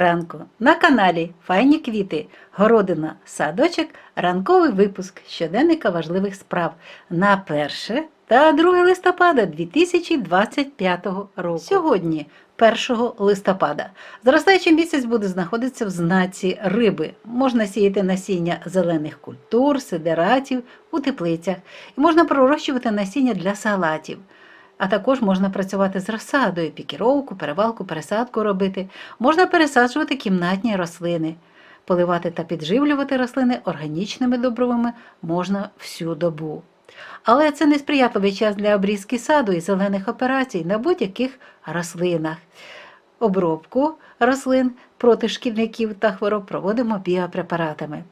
ранку на каналі Файні квіти, городина, садочок, ранковий випуск щоденника важливих справ на 1 та 2 листопада 2025 року. Сьогодні, 1 листопада, зростаючий місяць буде знаходитися в знаці риби. Можна сіяти насіння зелених культур, сидератів у теплицях і можна пророщувати насіння для салатів. А також можна працювати з розсадою, пікіровку, перевалку, пересадку робити. Можна пересаджувати кімнатні рослини. Поливати та підживлювати рослини органічними добривами можна всю добу. Але це несприятливий час для обрізки саду і зелених операцій на будь-яких рослинах. Обробку рослин проти шкідників та хвороб проводимо біопрепаратами.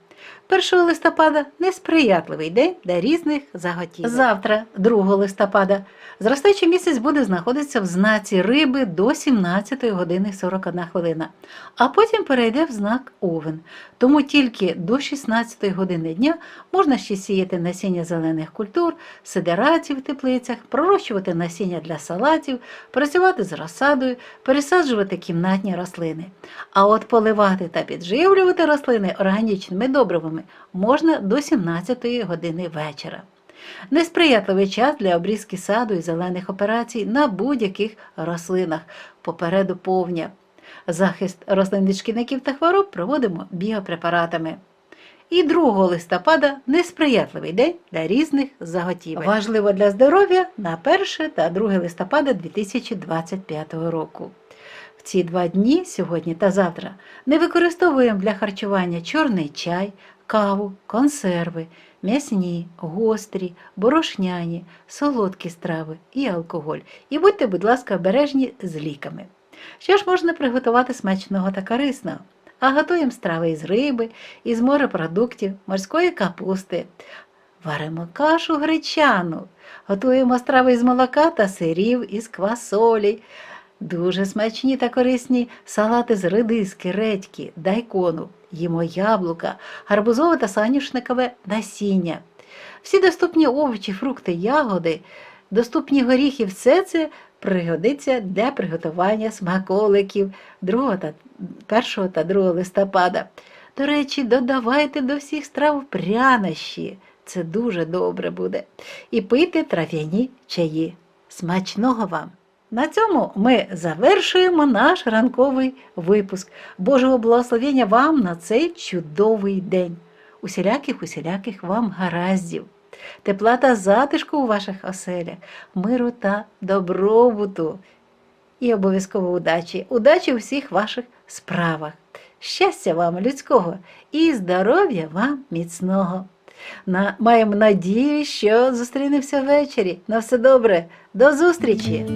1 листопада несприятливий день для різних заготівель. Завтра, 2 листопада, зростаючий місяць буде знаходитися в знаці риби до 17 години 41 хвилина, а потім перейде в знак Овен. Тому тільки до 16 години дня можна ще сіяти насіння зелених культур, сидератів в теплицях, пророщувати насіння для салатів, працювати з розсадою, пересаджувати кімнатні рослини. А от поливати та підживлювати рослини органічними добривами можна до 17 години вечора. Несприятливий час для обрізки саду і зелених операцій на будь-яких рослинах попереду повня. Захист рослин від шкідників та хвороб проводимо біопрепаратами. І 2 листопада несприятливий день для різних заготівель. Важливо для здоров'я на 1 та 2 листопада 2025 року. В ці два дні, сьогодні та завтра, не використовуємо для харчування чорний чай, каву, консерви, м'ясні, гострі, борошняні, солодкі страви і алкоголь. І будьте, будь ласка, обережні з ліками. Що ж можна приготувати смачного та корисного? А готуємо страви із риби, із морепродуктів, морської капусти. Варимо кашу гречану, готуємо страви із молока та сирів, із квасолі. Дуже смачні та корисні салати з редиски, редьки, дайкону, їмо яблука, гарбузове та санюшникове насіння. Всі доступні овочі, фрукти, ягоди, доступні горіхи, все це пригодиться для приготування смаколиків 2 та 1 та 2 листопада. До речі, додавайте до всіх страв прянощі. Це дуже добре буде. І пийте трав'яні чаї. Смачного вам! На цьому ми завершуємо наш ранковий випуск. Божого благословення вам на цей чудовий день. Усіляких, усіляких вам гараздів, тепла та затишку у ваших оселях, миру та добробуту. І обов'язково удачі, удачі у всіх ваших справах. Щастя вам людського і здоров'я вам міцного. На, маємо надію, що зустрінемося ввечері. На все добре, до зустрічі!